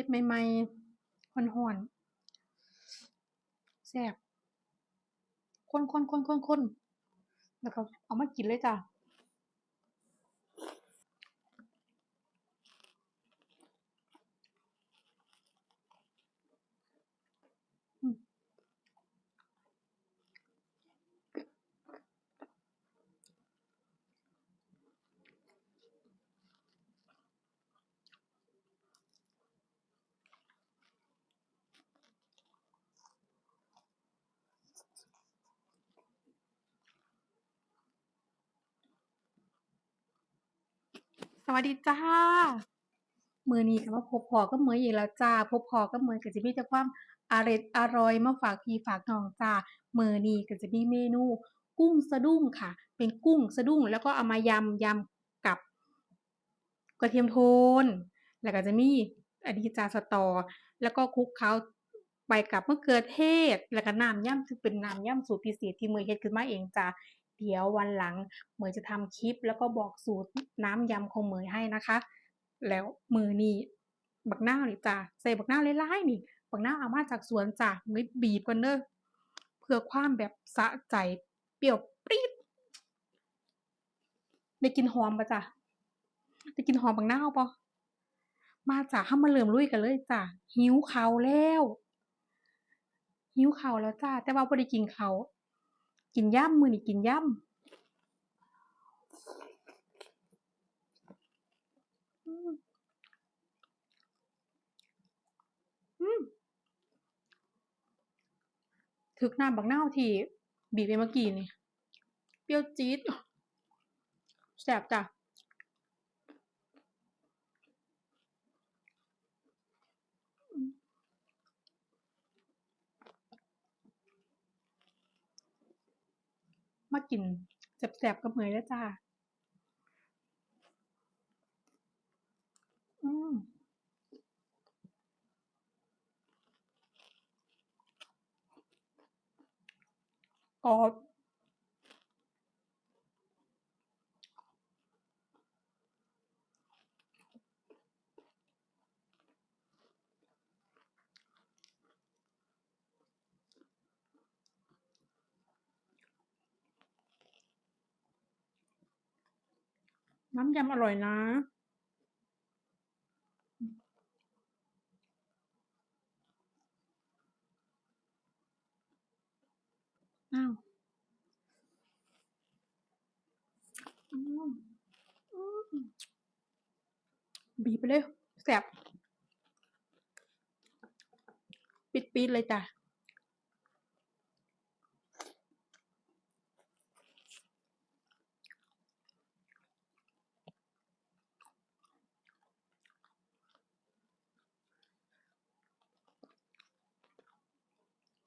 ฮ็ดใหม่ๆร้อนๆแซ่บคนๆๆๆๆแล้วก็เอามากินเลยจ้ะ อืม สวัสดีจ้ามือนี้ก็มาพบพอกับเหมยอีกแล้วจ้า พบพอกับเหมยก็สิมีแต่ความอร็ดอร่อยมาฝากพี่ฝากน้องจ้ามือนี้ก็จะมีเมนู กุ้งสะดุ้งค่ะ เป็นกุ้งสะดุ้ง แล้วก็เอามายำยำกับ กระเทียมโทน แล้วก็จะมีอันนี้จ้าสตอ แล้วก็คลุกเคล้าไปกับมะเขือเทศ แล้วก็น้ำย่ำซึ่งเป็นน้ำย่ำสูตรพิเศษที่เหมยเฮ็ดขึ้นมาเองจ้า เดี๋ยววันหลังเหมยจะทำคลิป แล้วก็บอกสูตรน้ำยำของเหมยให้นะคะ แล้วมือนี้บักหน้าวนี่จ้าใส่บักหน้าวหลายๆนี่บักหน้าเอามาจากสวนจ้าเหมยบีบก่อนเด้อเพื่อความแบบสะใจเปรี้ยวปรี๊ดได้กินหอมบ่จ้าได้กินหอมบักนาวบ่มาจ้าเรามาเริ่มลุยกันเลยจ้าหิวเขาแล้ว หิวเขาแล้วจ้าแต่ว่าบ่ได้กินเขา กินย่ำมื้อนี่กินย่ำอืมอืมถึกน้ำบักนาที่บีบไปเมื่อกี้นี่ เปรี้ยวจี๊ดแสบจ้ะ มากินแสบๆกับเมยแล้วจ้า อืมกรอบ น้ำยำอร่อยนะ อ้าวอืมอืมบีบไปเลยแซ่บปี๊ดๆเลยจ้า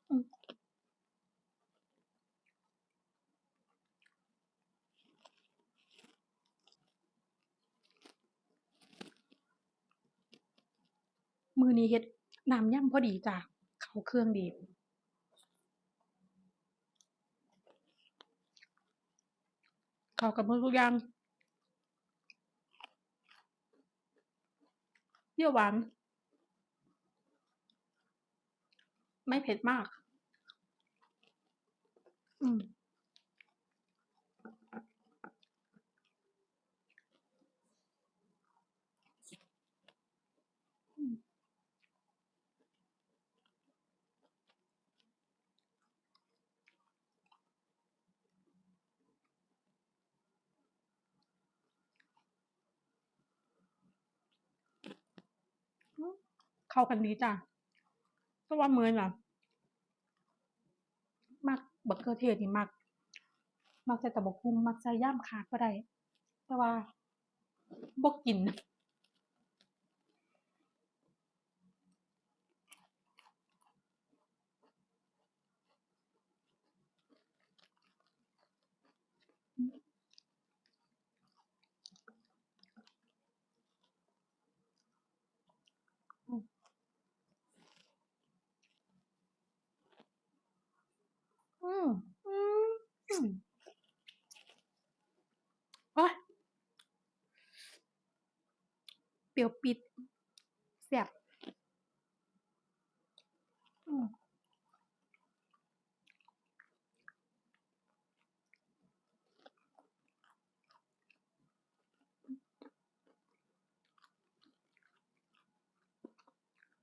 อืม มือนี้เฮ็ดน้ำย่ำพอดีจ้าเข้าเครื่องดีเข้ากับหมดทุกอย่างเปรี้ยวหวาน ไม่เผ็ดมาก อืม อืม อือ เข้ากันดีจ้ะเพราะว่าเหมยน่ะมักบักเกอร์เทศนี่มัก มักใส่ตะบกคุมมักใส่ยามขาดก็ได้ แต่ว่าบกกิน ตี๋ยวปิดเสียบ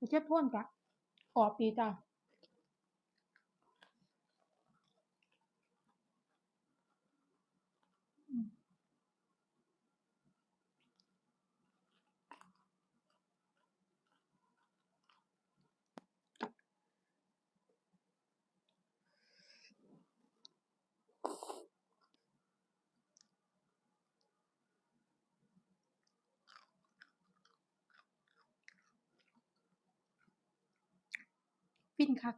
เช็ดพ่นจ้ะขอปีจ้ะ ฟินคัก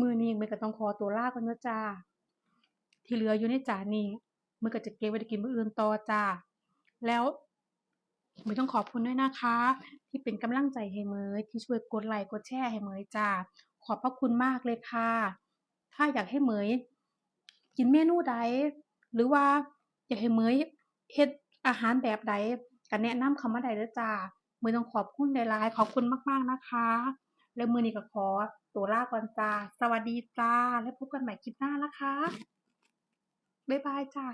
มือนี้มื้อก็ต้องขอตัวลาก่อนเด้อจ้า ที่เหลืออยู่ในจานนี้มื้อก็จะเก็บไว้ได้กินมื้ออื่นต่อจ้า แล้วมือต้องขอบคุณด้วยนะคะ ที่เป็นกำลังใจให้เมยที่ช่วยกดไลก์กดแชร์ให้เมยจ้า ขอบพระคุณมากเลยค่ะ ถ้าอยากให้เมยกินเมนูใด หรือว่าอยากให้เมยเฮ็ดอาหารแบบใดก็แนะนำเข้ามาได้เด้อจ้าเหมยต้องขอบคุณหลายๆขอบคุณมากๆนะคะ แล้วมือนี้ก็ขอตัวลาก่อนจ้า สวัสดีจ้า แล้วพบกันใหม่คลิปหน้านะคะ บ๊ายบายจ้า